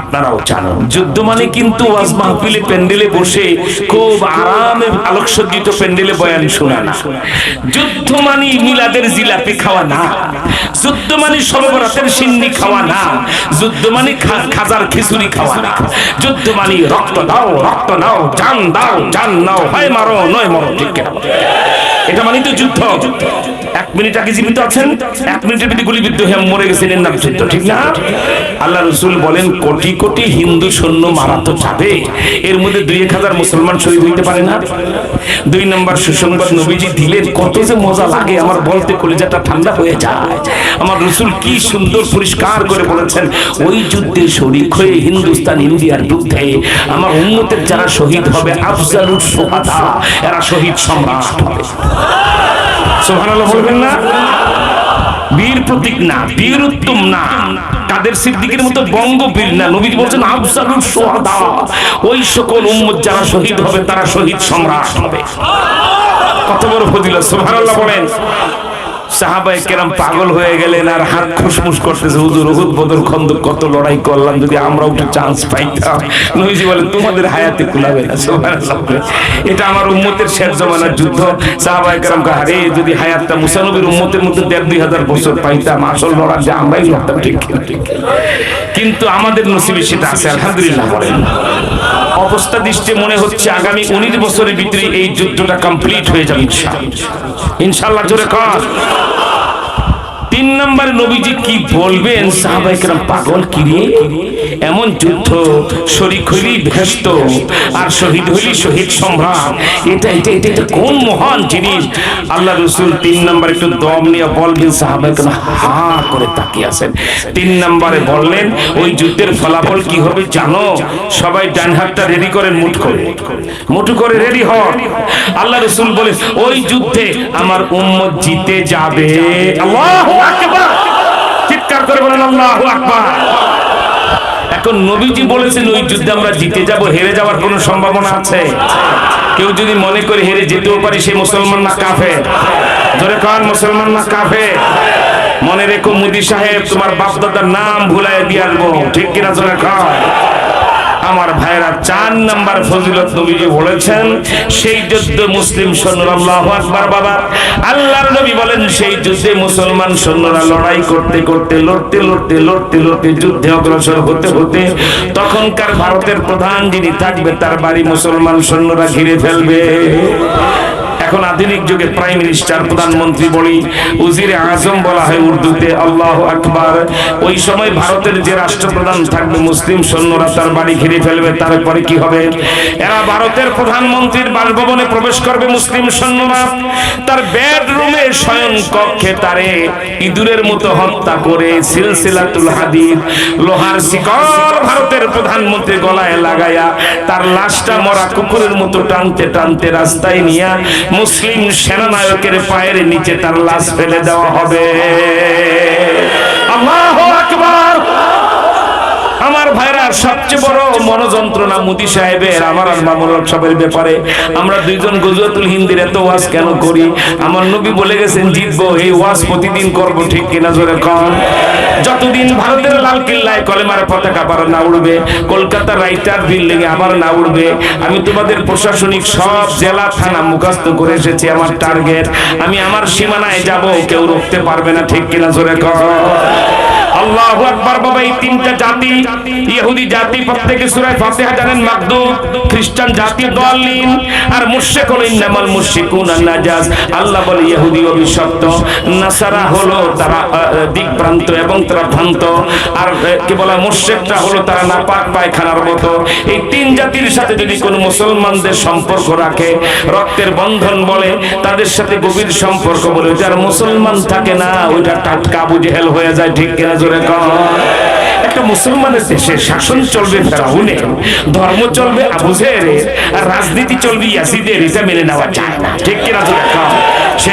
আপনারাও জানেন। যুদ্ধ মানে কিন্তু ওয়াজ মাহফিলে প্যান্ডেলে বসে খুব আরামে আলোকসজ্জিত প্যান্ডেলে বয়ান শোনা না। যুদ্ধ মানে মিলাদের জিলাপি খাওয়া না। যুদ্ধ মানে সর্বরাতের সিন্নি খাওয়া না। যুদ্ধ মানে খাজার খিচুড়ি খাওয়া না। যুদ্ধ মানে রক্ত দাও, রক্ত নাও, জান দাও, জান নাও, হয় মারো, নয় মারো, ঠিক এটা মানে তো যুদ্ধ। এক মিনিট আগে জীবিত আছেন? এক মিনিটের ভিতরে গুলিবিদ্ধ হয়ে মরে গেছেন এর নাম যুদ্ধ ঠিক না? আল্লাহ রসুল বলেন, কোটি কোটি হিন্দু সৈন্য মারা তো যাবে এর মধ্যে দুই এক হাজার মুসলমান শহীদ হইতে পারে না। দুই নম্বর সুসংবাদ নবীজি দিলেন, কত যে মজা লাগে, আমার বলতে কলিজাটা ঠান্ডা হয়ে যায়। আমার রসুল কি সুন্দর পরিষ্কার করে বলেছেন, ওই যুদ্ধে শরিক হয়ে হিন্দুস্তান, ইন্ডিয়ার যুদ্ধে আমার উন্মতের যারা শহীদ হবে, আফজালুর সোহাদা, এরা শহীদ সম্রাট হবে। বীর প্রতীক না, বীর উত্তম না। কাদের সিদ্দিকের মতো বঙ্গবীর না। নবী বলছেন, আফজালুর সোহাদা ওই সকল উম্মত যারা শহীদ হবে, তারা শহীদ সম্রাট হবে। কত বড় ফজিলত, সুবহানাল্লাহ বলেন। সাহাবাই কেরাম পাগল হয়ে গেলেন আর হাত খুশমুশ করতেছে হুজুর উহুদ বদর খন্দক কত লড়াই করলাম যদি আমরাও একটু চান্স পাইতাম। নবীজি বলে তোমাদের হায়াতে কুলাবে না সুবহানাল্লাহ। এটা আমার উম্মতের শেষ জমানার যুদ্ধ। সাহাবাই কেরাম আরে যদি হায়াতটা মুসানবীর উম্মতের মধ্যে দেড় দুই হাজার বছর পাইতাম আসল লড়ার যে আমরাই লড়তাম ঠিক কিন্তু আমাদের নসিবে সেটা আছে আলহামদুলিল্লাহ বলেন। অবস্থা দৃষ্টি মনে হচ্ছে আগামী উনিশ বছরের ভিতরে এই যুদ্ধটা কমপ্লিট হয়ে যাবে ইনশাল্লাহ জোরে কর। তিন নম্বরে নবীজি কি বলবেন? সাহাবাইকেরাম পাগল কিরে এমন যুদ্ধ, শরিক হইলি ভেস্ত, আর শহীদ হইলি শহীদ সম্রাট। এটা এটা এটা এটা কোন মহান জিনিস? আল্লাহ রসুল তিন নম্বর একটু দম নিয়ে বলবেন সাহাবাইকেরাম হা করে তাকিয়ে আছেন। তিন নম্বরে বললেন, ওই যুদ্ধের ফলাফল কি হবে জানো? সবাই ডান হাতটা রেডি করেন, মুঠ করে। মুঠু করে রেডি হন। আল্লাহ রসুল বলে ওই যুদ্ধে আমার উম্মত জিতে যাবে। আল্লাহু চিৎকার করে বলেন, আল্লাহু এখন নবীজি বলেছেন, ওই যুদ্ধে আমরা জিতে যাব, হেরে যাওয়ার কোনো সম্ভাবনা আছে? কেউ যদি মনে করে হেরে যেতেও পারি, সে মুসলমান না কাফে ধরে কান, মুসলমান না কাফে মনে রেখো মুদি সাহেব, তোমার বাপদাদার নাম ভুলাই দিয়ে আসব। ঠিক কিনা ধরে কান? আমার ভাইরা চার নাম্বার ফজিলত নবীজি বলেছেন, সেই যুদ্ধে মুসলিম সৈন্যরা আল্লাহু আকবার বাবা। আল্লাহর নবী বলেন, সেই যুদ্ধে মুসলমান সৈন্যরা লড়াই করতে করতে, লড়তে লড়তে লড়তে লড়তে যুদ্ধে অগ্রসর হতে হতে তখনকার ভারতের প্রধান যিনি থাকবে, তার বাড়ি মুসলমান সৈন্যরা ঘিরে ফেলবে। এখন আধুনিক যুগে প্রাইম মিনিস্টার প্রধানমন্ত্রী বলি, উজিরে আজম বলা হয় উর্দুতে, আল্লাহ আকবার। ওই সময় ভারতের যে রাষ্ট্রপ্রধান থাকবে, মুসলিম সৈন্যরা তার বাড়ি ঘিরে ফেলবে, তারপরে কি হবে? এরা ভারতের প্রধানমন্ত্রীর বাসভবনে প্রবেশ করবে, মুসলিম সৈন্যরা। তার বেডরুমে শয়ন কক্ষে তারে ইঁদুরের মতো হত্যা করে সিলসিলাতুল হাদিদ, লোহার শিকল ভারতের প্রধানমন্ত্রী গলায় লাগায়া, তার লাশটা মরা কুকুরের মতো টানতে টানতে রাস্তায় নিয়ে মুসলিম সেনানায়কের পায়ের নিচে তার লাশ ফেলে দেওয়া হবে। আমার ভাইরা, সবচেয়ে বড় মনোযন্ত্রণা মুদি সাহেবের, আমার আর মামুল হক সাহেবের ব্যাপারে। আমরা দুইজন গুজরাতুল হিন্দির এত ওয়াজ কেন করি? আমার নবী বলে গেছেন, জিতবো, এই ওয়াজ প্রতিদিন করব, ঠিক কিনা জোরে কম যতদিন ভারতের লাল কিল্লায় কলেমার পতাকা আবার না উড়বে কলকাতা রাইটার বিল্ডিং এ আবার না উড়বে, আমি তোমাদের প্রশাসনিক সব জেলা, থানা মুখস্থ করে এসেছি আমার টার্গেট আমি আমার সীমানায় যাব, কেউ রুখতে পারবে না, ঠিক কিনা জোরে কম আল্লাহু আকবার বাবা, এই তিনটা জাতি, ইহুদি জাতি, প্রত্যেকে সূরা ফাতিহা জানেন মাকদুব খ্রিস্টান জাতি দলিন, আর মুশরিক হলো ইন্নামাল মুশরিকুন নাজাস আল্লাহ বলে, ইহুদি অভিশপ্ত, নাসারা হলো তারা দিকভ্রান্ত এবং তারা ভ্রান্ত, আর কি বলে মুশরিকটা হলো তারা নাপাক পায়খানার মতো। এই তিন জাতির সাথে যদি কোনো মুসলমানদের সম্পর্ক রাখে, রক্তের বন্ধন বলে, তাদের সাথে গভীর সম্পর্ক বলে যার মুসলমান থাকে না ওইটা টাটকা বুঝেহেল হয়ে যায়, ঠিক কিনা জোরে কর। একটা মুসলমানের দেশে শাসন চলবে ফেরাউনের ধর্ম চলবে আবু জেহেলের, আর রাজনীতি চলবে ইয়াসিদের এটা মেনে নেওয়া যায় না। ঠিক কিনা জোরে